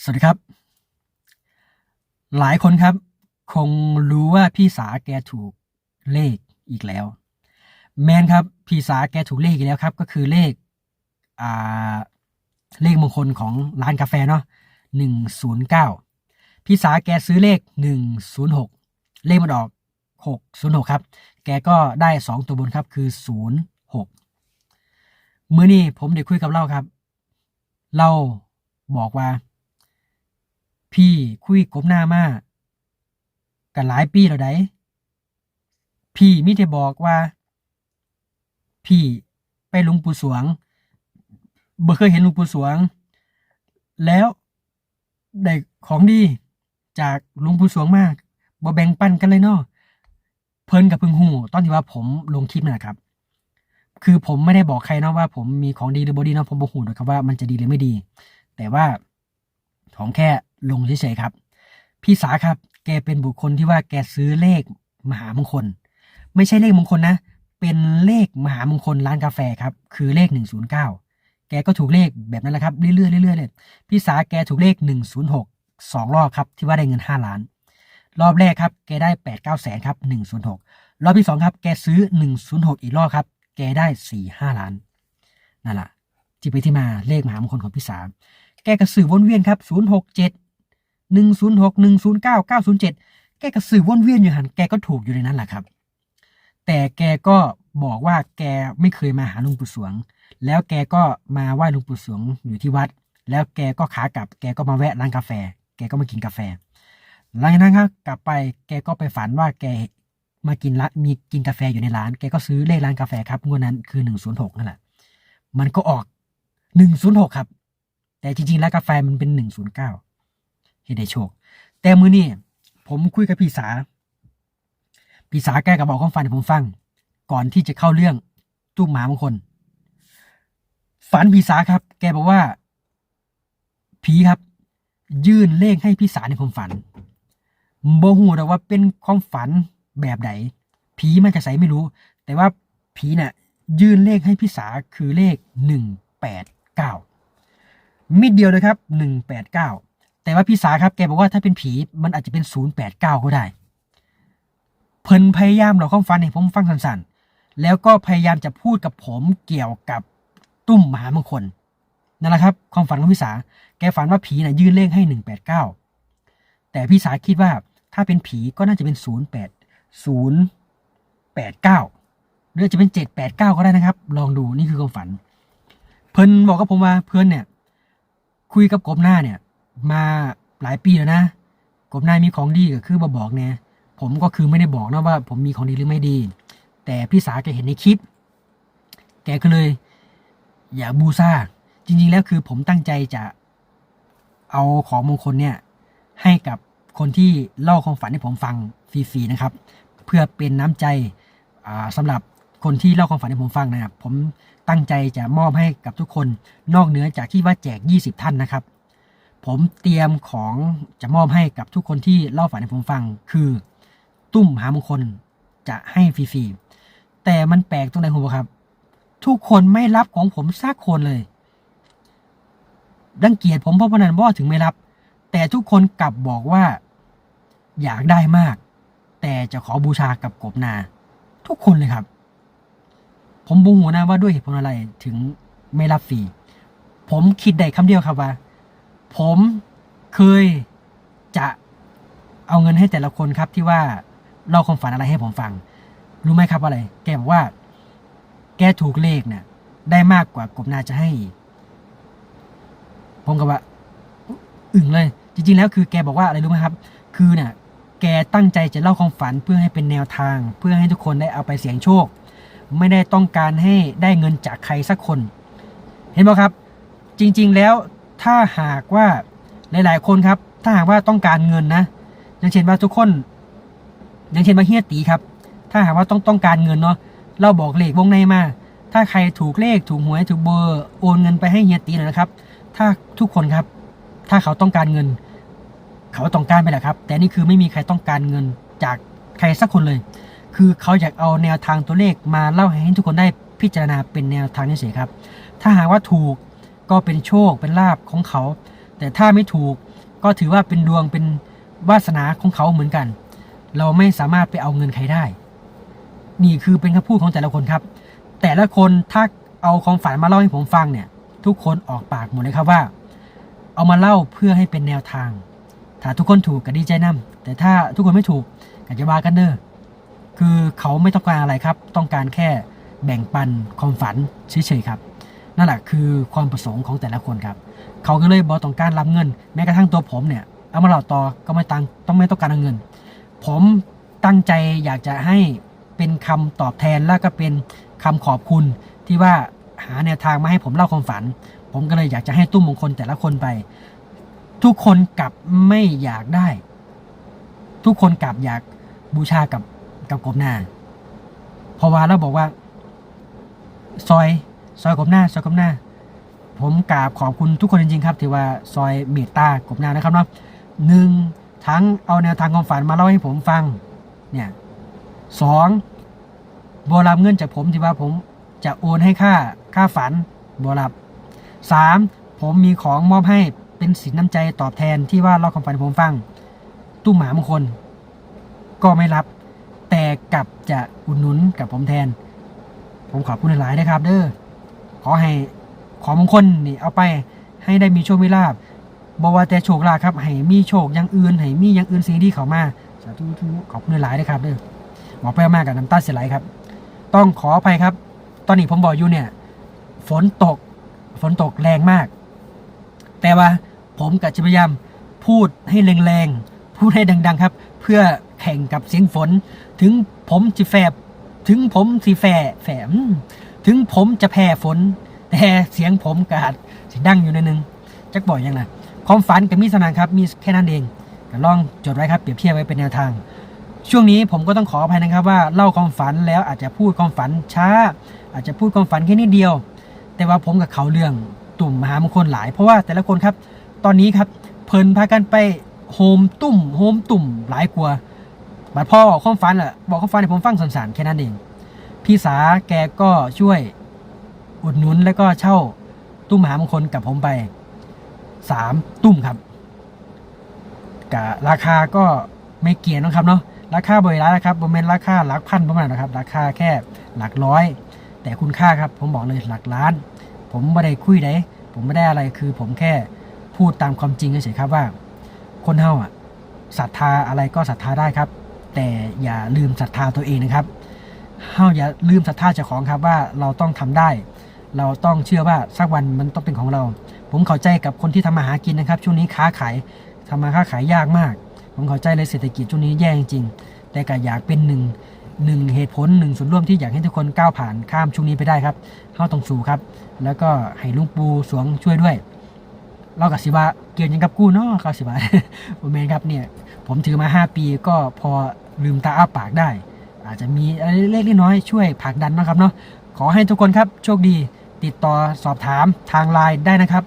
สวัสดีครับ หลายคนครับ คงรู้ว่าพี่สาแกถูกเลขอีกแล้ว แมนครับ พี่สาแกถูกเลขอีกแล้วครับ ก็คือเลขอ่าเลขมงคลของร้านกาแฟเนาะหนึ่งศูนย์เก้าพี่สาแกซื้อเลขหนึ่งศูนย์หกเลขมันออกหกศูนย์หกครับ แกก็ได้สองตัวบนครับคือศูนย์หกมื้อนี้ผมได้คุยกับเล่าครับ เล่าบอกว่า พี่คุยกบหน้ามากันหลายปีแล้วไดพี่มิได้บอกว่า พี่ไปหลุงปู่สวงบ่เคยเห็นหลุงปู่สวง แล้วได้ของดีจากหลุงปู่สวงมากบ่แบ่งปันกันเลยเนาะเพิ่นกับเพิ่งหูตอนที่ว่าผมลงคลิปน่ะครับ คือผมไม่ได้บอกใครเนาะว่า ผมมีของดีหรือบ่ดีเนาะผมบ่หูหรอกครับว่ามันจะดีหรือไม่ดี แต่ว่าผมแค่ ลงเฉยๆครับ พี่สาครับ แกเป็นบุคคลที่ว่าแกซื้อเลขมหามงคล ไม่ใช่เลขมงคลนะ เป็นเลขมหามงคลร้านกาแฟครับ คือเลข 109 แกก็ถูกเลขแบบนั้นแหละครับเรื่อยๆเรื่อยๆเลยพี่สาแกถูกเลข 106สองรอบครับ ที่ว่าได้เงิน 5 ล้าน รอบแรกครับแกได้ 8 9แสนครับ 106 รอบที่ 2 ครับ แกซื้อ 106 อีกรอบครับ แกได้ 4 5 ล้านนั่นแหละที่ไปที่มาเลขมหามงคลของพี่สาแกกระสือวนเวียนครับ 067 106 109 907 แกกระสือวนเวียนอยู่หันแกก็ถูกอยู่ในนั้นแหละครับ แต่แกก็บอกว่าแกไม่เคยมาหาลุงปู่สวง แล้วแกก็มาไหว้ลุงปู่สวงอยู่ที่วัด แล้วแกก็ขากลับ แกก็มาแวะร้านกาแฟ แกก็มากินกาแฟหลังจากนั้นครับกลับไปแกก็ไปฝันว่าแกมากินละมีกินกาแฟอยู่ในร้าน แกก็ซื้อเลขร้านกาแฟครับงวดนั้นคือ106นั่นแหละมันก็ออก106ครับ แต่จริงๆแล้วกาแฟมันเป็น109เก้า ห็นได้โชค แต่มือนี่ผมคุยกับพี่สา พี่สาแกก็บอกความฝันให้ผมฟัง ก่อนที่จะเข้าเรื่องตุ้มหมามงคลฝันพี่สาครับ แกบอกว่า ผีครับ ยื่นเลขให้พี่สาในความฝันโบหูแต่ว่าเป็นความฝันแบบไหนผีมันจะใส่ไม่รู้ แต่ว่าผีน่ะ ยื่นเลขให้พี่สาคือเลขหนึ่งแปดเก้ามิดเดียวเลยครับหนึ่งแปดเก้า แต่ว่าพี่สาครับแกบอกว่าถ้าเป็นผีมันอาจจะเป็นศูนย์แปดเก้าก็ได้ เพิ่นพยายามหลอกความฝันให้ผมฟังสั้นๆ แล้วก็พยายามจะพูดกับผมเกี่ยวกับตุ้มมหามงคลนั่นแหละครับความฝันของพี่สา แกฝันว่าผีน่ะยื่นเลขให้หนึ่งแปดเก้าแต่พี่สาคิดว่าถ้าเป็นผีก็น่าจะเป็นศูนย์แปดศูนย์แปดเก้าหรือจะเป็นเจ็ดแปดเก้าก็ได้นะครับ ลองดูนี่คือความฝัน เพิ่นบอกกับผมว่าเพื่อนเนี่ย คุยกับกบหน้าเนี่ย มาหลายปีแล้วนะกบน้ามีของดีก็คือมาบอกเนี่ยผมก็คือไม่ได้บอกนะว่า ผมมีของดีหรือไม่ดี แต่พี่สาแกเห็นในคลิป แกก็เลย อยากบูชาจริง ๆ แล้วคือผมตั้งใจจะเอาของมงคลเนี่ย ให้กับคนที่เล่าความฝันให้ผมฟังฟรีๆนะครับ เพื่อเป็นน้ำใจอ่าสำหรับคนที่เล่าความฝันให้ผมฟังนะครับผมตั้งใจจะมอบให้กับทุกคน นอกเหนือจากที่ว่าแจก 20 ท่านนะครับ ผมเตรียมของจะมอบให้กับทุกคนที่เล่าฝันให้ผมฟัง คือ ตุ้มหามงคลจะให้ฟรีๆแต่มันแปลกตรงไหนคุณครับ ทุกคนไม่รับของผมสักคนเลยรังเกียจผมเพราะพนันว่าถึงไม่รับ แต่ทุกคนกลับบอกว่า อยากได้มาก แต่จะขอบูชากับกบนา ทุกคนเลยครับ ผมบูหัวนะว่าด้วยเหตุผลอะไรถึงไม่รับฟรีผมคิดได้คำเดียวครับว่า ผมเคยจะเอาเงินให้แต่ละคนครับที่ว่าเล่าความฝันอะไรให้ผมฟัง รู้ไหมครับว่าอะไร แกบอกว่า แกถูกเลขเนี่ยได้มากกว่ากบนาจะให้อีกผมก็ว่าอึ่งเลย จริง ๆ แล้วคือแกบอกว่าอะไรรู้ไหมครับ คือเนี่ยแกตั้งใจจะเล่าความฝันเพื่อให้เป็นแนวทาง เพื่อให้ทุกคนได้เอาไปเสี่ยงโชค ไม่ได้ต้องการให้ได้เงินจากใครสักคน เห็นไหมครับ จริง ๆ แล้ว ถ้าหากว่าหลาย ๆ คนครับ ถ้าหากว่าต้องการเงินนะ อย่างเช่นว่าทุกคน อย่างเช่นว่าเฮียตีครับ ถ้าหากว่าต้องต้องการเงินเนาะ เราบอกเลขวงในมา ถ้าใครถูกเลขถูกหวยถูกเบอร์โอนเงินไปให้เฮียตีหน่อยนะครับ ถ้าทุกคนครับ ถ้าเขาต้องการเงิน เขาต้องการไปแหละครับ แต่นี่คือไม่มีใครต้องการเงินจากใครสักคนเลย คือเขาอยากเอาแนวทางตัวเลขมาเล่าให้ทุกคนได้พิจารณาเป็นแนวทางเฉยๆครับ ถ้าหากว่าถูก ก็เป็นโชคเป็นลาบของเขา แต่ถ้าไม่ถูกก็ถือว่าเป็นดวงเป็นวาสนาของเขาเหมือนกัน เราไม่สามารถไปเอาเงินใครได้ นี่คือเป็นคำพูดของแต่ละคนครับ แต่ละคนถ้าเอาความฝันมาเล่าให้ผมฟังเนี่ย ทุกคนออกปากหมดเลยครับว่า เอามาเล่าเพื่อให้เป็นแนวทาง ถ้าทุกคนถูกก็ดีใจนํแต่ถ้าทุกคนไม่ถูกก็จะว่ากันเด้อคือเขาไม่ต้องการอะไรครับ ต้องการแค่แบ่งปันความฝันเฉยๆครับ นั่นแหละคือความประสงค์ของแต่ละคนครับ เขาก็เลยบอกต้องการรับเงิน แม้กระทั่งตัวผมเนี่ยเอามาเล่าต่อก็ไม่ตังต้องไม่ต้องการเงิน ผมตั้งใจอยากจะให้เป็นคำตอบแทนแล้วก็เป็นคำขอบคุณที่ว่าหาแนวทางมาให้ผมเล่าความฝัน ผมก็เลยอยากจะให้ตุ้มมงคลแต่ละคนไป ทุกคนกลับไม่อยากได้ ทุกคนกลับอยากบูชากับกับกบหน้าพราะว่าเราบอกว่า ซอย ซอยกบหน้าซอยกบหน้า ผมกราบขอบคุณทุกคนจริงๆครับที่ว่าซอยเมตตากบหน้านะครับเนาะหนึ่งทั้งเอาแนวทางความฝันมาเล่าให้ผมฟังเนี่ยสองบรับเงินจากผมที่ว่าผมจะโอนให้ค่าค่าฝันบรับสามผมมีของมอบให้เป็นสินน้ำใจตอบแทนที่ว่าเล่าความฝันให้ผมฟัง ตู้หมามงคล ก็ไม่รับ แต่กลับจะอุดหนุนกับผมแทน ผมขอบคุณหลายๆนะครับ เด้อ ขอให้ของมงคลนี่เอาไปให้ได้มีโชคมีลาบบอกว่าแต่โชคลาภครับให้มีโชคอย่างอื่นให้มีอย่างอื่นสิ่งที่เขามาสาธุทุขอบคุณหลายๆนะครับเด้อบอกไปมากกับน้ำตาเสียไหลครับ ต้องขออภัยครับ ตอนนี้ผมบอกอยู่เนี่ย ฝนตกฝนตกแรงมาก แต่ว่าผมกับจะพยายามพูดให้แรงๆพูดให้ดัง ๆครับ เพื่อแข่งกับเสียงฝน ถึงผมจะแฝบถึงผมสีแฝแฝม ถึงผมจะแพ้ฝน แต่เสียงผมกาจสิดังอยู่ในนึงจักบ่อยยังนะความฝันกับมีสนานครับมีแค่นั้นเองลองจดไว้ครับเปรียบเทียบไว้เป็นแนวทาง ช่วงนี้ผมก็ต้องขออภัยนะครับว่าเล่าความฝันแล้วอาจจะพูดความฝันช้า อาจจะพูดความฝันแค่นิดเดียว แต่ว่าผมกับเขาเรื่องตุ่มมหามงคลหลาย เพราะว่าแต่ละคนครับ ตอนนี้ครับเพลินพากันไปโฮมตุ่มโฮมตุ่มหลายกลัวบัดพ่อบอกความฝันอะบอกความฝันให้ผมฟังสันๆแค่นั้นเอง พี่สาแกก็ช่วยอุดหนุนแล้วก็เช่าตุ้มมหามงคลกับผมไปสามตุ้มครับกะราคาก็ไม่เกี่ยงนะครับเนาะราคาบริร้ายนะครับบมเมนราคาหลักพันประมาณนะครับ ราคาแค่หลักร้อย แต่คุณค่าครับ ผมบอกเลยหลักล้าน ผมไม่ได้คุยไดผมไม่ได้อะไรคือผมแค่พูดตามความจริงเฉยๆครับว่า คนเฮาอะศรัทธาอะไรก็ศรัทธาได้ครับ แต่อย่าลืมศรัทธาตัวเองนะครับ เฮาอย่าลืมศรัทธาเจ้าของครับว่าเราต้องทำได้ เราต้องเชื่อว่าสักวันมันต้องเป็นของเรา ผมเข้าใจกับคนที่ทำมาหากินนะครับ ช่วงนี้ค้าขายทำมาค้าขายยากมาก ผมเข้าใจเลยเศรษฐกิจช่วงนี้แย่จริงแต่ก็อยากเป็นหนึ่งหนึ่งเหตุผลหนึ่งส่วนร่วมที่อยากให้ทุกคนก้าวผ่านข้ามช่วงนี้ไปได้ครับเฮาต้องสู้ครับ แล้วก็ให้ลุงปูสวงช่วยด้วยเรากับสิบาเกี่ยวยังกับกู้เนาะครับสิบาผมเมนครับเนี่ยผมถือมา 5 ปีก็พอลืมตาอ้าปากได้ อาจจะมีอะไรเล็กๆน้อยๆช่วยผลักดันนะครับเนาะขอให้ทุกคนครับโชคดีติดต่อสอบถามทางไลน์ได้นะครับ